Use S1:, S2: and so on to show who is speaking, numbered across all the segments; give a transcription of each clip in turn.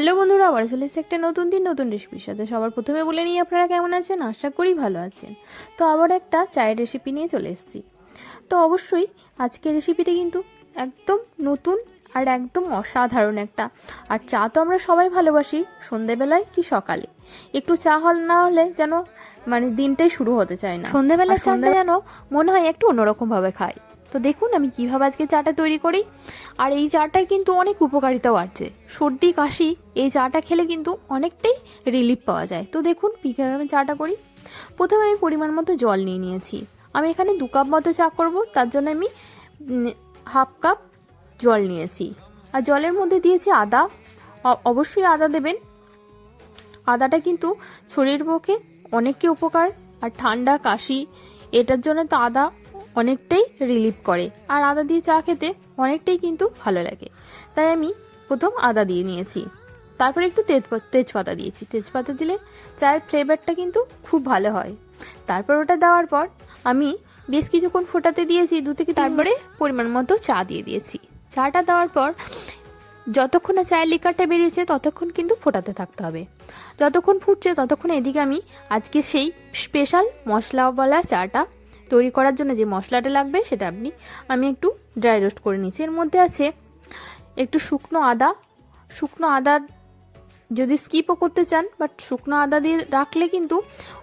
S1: Hello বন্ধুরা আবার চলে এসেছে একটা নতুন দিন নতুন রেসিপির সাথে। সবার প্রথমে বলে নিই আপনারা কেমন আছেন? আশা করি ভালো আছেন। তো আবার একটা চায়ের রেসিপি নিয়ে চলে এসেছি। তো অবশ্যই আজকের রেসিপিটা কিন্তু একদম নতুন আর একদম অসাধারণ একটা। আর চা তো আমরা সবাই ভালোবাসি সন্ধেবেলায় কি সকালে। একটু চা হল না হলে যেন মানে দিনটাই শুরু হতে চায় না। সন্ধেবেলার চাটা যেন মনে হয় একটু অন্যরকমভাবে খায়। তো দেখুন আমি কীভাবে আজকে চাটা তৈরি করি। আর এই চাটায় কিন্তু অনেক উপকারিতাও আছে। সর্দি, কাশি, এই চাটা খেলে কিন্তু অনেকটাই রিলিফ পাওয়া যায়। তো দেখুন কীভাবে আমি চাটা করি। প্রথমে আমি পরিমাণ মতো জল নিয়ে নিয়েছি। আমি এখানে দু কাপ মতো চা করব। তার জন্য আমি হাফ কাপ জল নিয়েছি। আর জলের মধ্যে দিয়েছি আদা। অবশ্যই আদা দেবেন। আদাটা কিন্তু শরীরের পক্ষে অনেকই উপকার। আর ঠান্ডা, কাশি, এটার জন্য তো আদা অনেকটাই রিলিফ করে। আর আদা দিয়ে চা খেতে অনেকটাই কিন্তু ভালো লাগে। তাই আমি প্রথম আদা দিয়ে নিয়েছি। তারপরে একটু তেজপাতা তেজপাতা দিয়েছি। তেজপাতা দিলে চায়ের ফ্লেভারটা কিন্তু খুব ভালো হয়। তারপর ওটা দেওয়ার পর আমি বেশ কিছুক্ষণ ফোটাতে দিয়েছি দু থেকে তারপরে? পরিমাণ মতো চা দিয়ে দিয়েছি। চাটা দেওয়ার পর যতক্ষণ না চায়ের লিকারটা বেরিয়েছে ততক্ষণ কিন্তু ফোটাতে থাকতে হবে। যতক্ষণ ফুটছে ততক্ষণ এদিকে আমি আজকে সেই স্পেশাল মশলাওয়ালা চাটা তৈরি করার জন্য যে মশলাটা লাগবে সেটা আপনি, আমি একটু ড্রাই রোস্ট করে নিচ্ছি এর মধ্যে আছে একটু শুকনো আদা। শুকনো আদা যদি স্কিপও করতে চান বাট শুকনো আদা দিয়ে রাখলে কিন্তু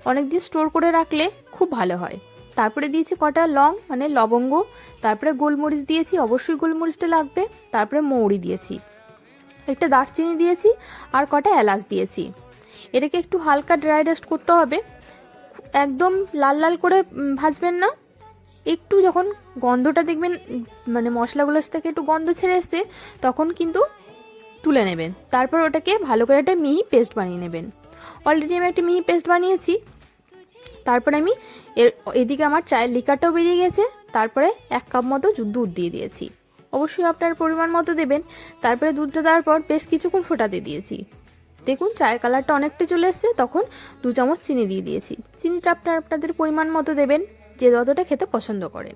S1: অনেক দিন স্টোর করে রাখলে খুব ভালো হয়। তারপরে দিয়েছি কটা লং মানে লবঙ্গ। তারপরে গোলমরিচ দিয়েছি, অবশ্যই গোলমরিচটা লাগবে। তারপরে মৌরি দিয়েছি। একটা দারচিনি দিয়েছি আর কটা এলাচ দিয়েছি। এটাকে একটু হালকা ড্রাই রোস্ট করতে হবে। একদম লাল লাল করে ভাজবেন না। একটু যখন গন্ধটা দেখবেন মানে মশলাগুলোর থেকে একটু গন্ধ ছেড়ে এসছে, তখন কিন্তু তুলে নেবেন। তারপর ওটাকে ভালো করে একটা মিহি পেস্ট বানিয়ে নেবেন। অলরেডি আমি একটা মিহি পেস্ট বানিয়েছি। তারপরে আমি এর, এদিকে আমার চায়ের লিকারটাও বেরিয়ে গেছে। তারপরে এক কাপ মতো দুধ দিয়ে দিয়েছি। অবশ্যই আপনার পরিমাণ মতো দেবেন। তারপরে দুধটা দেওয়ার পর বেশ কিছুক্ষণ ফোটাতে দিয়েছি। দেখুন, চায়ের কালারটা অনেকটা চলে এসছে। তখন দু চামচ চিনি দিয়ে দিয়েছি। চিনিটা আপনার আপনাদের পরিমাণ মতো দেবেন, যে যতটা খেতে পছন্দ করেন।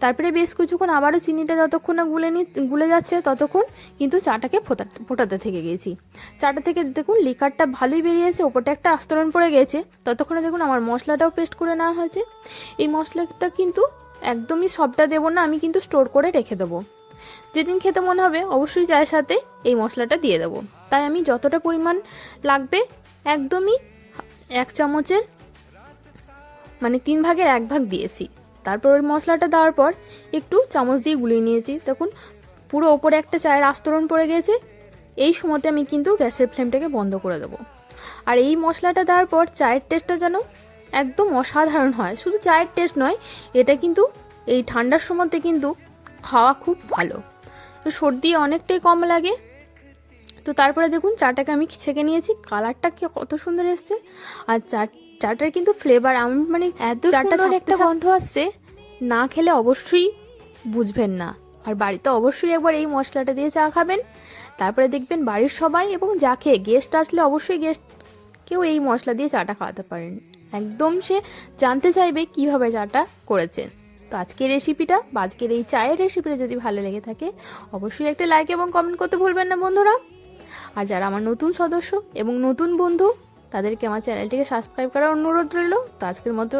S1: তারপরে বেশ কিছুক্ষণ আবারও চিনিটা যতক্ষণ না গুলে নি গুলে যাচ্ছে, ততক্ষণ কিন্তু চাটাকে ফোটাতে ফোটাতে থেকে গেছি। চাটা থেকে দেখুন, লিকারটা ভালোই বেরিয়েছে, ওপরটা একটা আস্তরণ পড়ে গেছে। ততক্ষণে দেখুন, আমার মশলাটাও পেস্ট করে নেওয়া হয়েছে। এই মশলাটা কিন্তু একদমই সবটা দেবো না, আমি কিন্তু স্টোর করে রেখে দেবো। যেদিন খেতে মনে হবে অবশ্যই চায়ের সাথে এই মশলাটা দিয়ে দেবো। তাই আমি যতটা পরিমাণ লাগবে একদমই এক চামচের মানে তিন ভাগের এক ভাগ দিয়েছি। তারপর ওই মশলাটা দেওয়ার পর একটু চামচ দিয়ে গুলিয়ে নিয়েছি। তখন পুরো ওপরে একটা চায়ের আস্তরণ পড়ে গেছে। এই সময়তে আমি কিন্তু গ্যাসের ফ্লেমটাকে বন্ধ করে দেবো। আর এই মশলাটা দেওয়ার পর চায়ের টেস্টটা যেন একদম অসাধারণ হয়। শুধু চায়ের টেস্ট নয়, এটা কিন্তু এই ঠান্ডার সময়তে কিন্তু খাওয়া খুব ভালো। তো সর্দি অনেকটাই কম লাগে। তো তারপরে দেখুন চাটাকে আমি ছেঁকে নিয়েছি। কালারটা কি কত সুন্দর এসছে। আর চা চাটার কিন্তু ফ্লেভার আমি মানে এত চাটা
S2: সুন্দর
S1: একটা গন্ধ আসছে না খেলে অবশ্যই বুঝবেন না। আর বাড়িতে অবশ্যই একবার এই মশলাটা দিয়ে চা খাবেন। তারপরে দেখবেন বাড়ির সবাই এবং যা খেয়ে গেস্ট আসলে অবশ্যই গেস্ট কেউ এই মশলা দিয়ে চাটা খাওয়াতে পারেন। একদম সে জানতে চাইবে কীভাবে চাটা করেছেন। তো আজকের রেসিপিটা বা আজকের এই চায়ের রেসিপিটা যদি ভালো লেগে থাকে, অবশ্যই একটা লাইক এবং কমেন্ট করতে ভুলবেন না বন্ধুরা। আর যারা আমার নতুন সদস্য এবং নতুন বন্ধু, তাদেরকে আমার চ্যানেলটিকে সাবস্ক্রাইব করার অনুরোধ রইল। তো আজকের মতো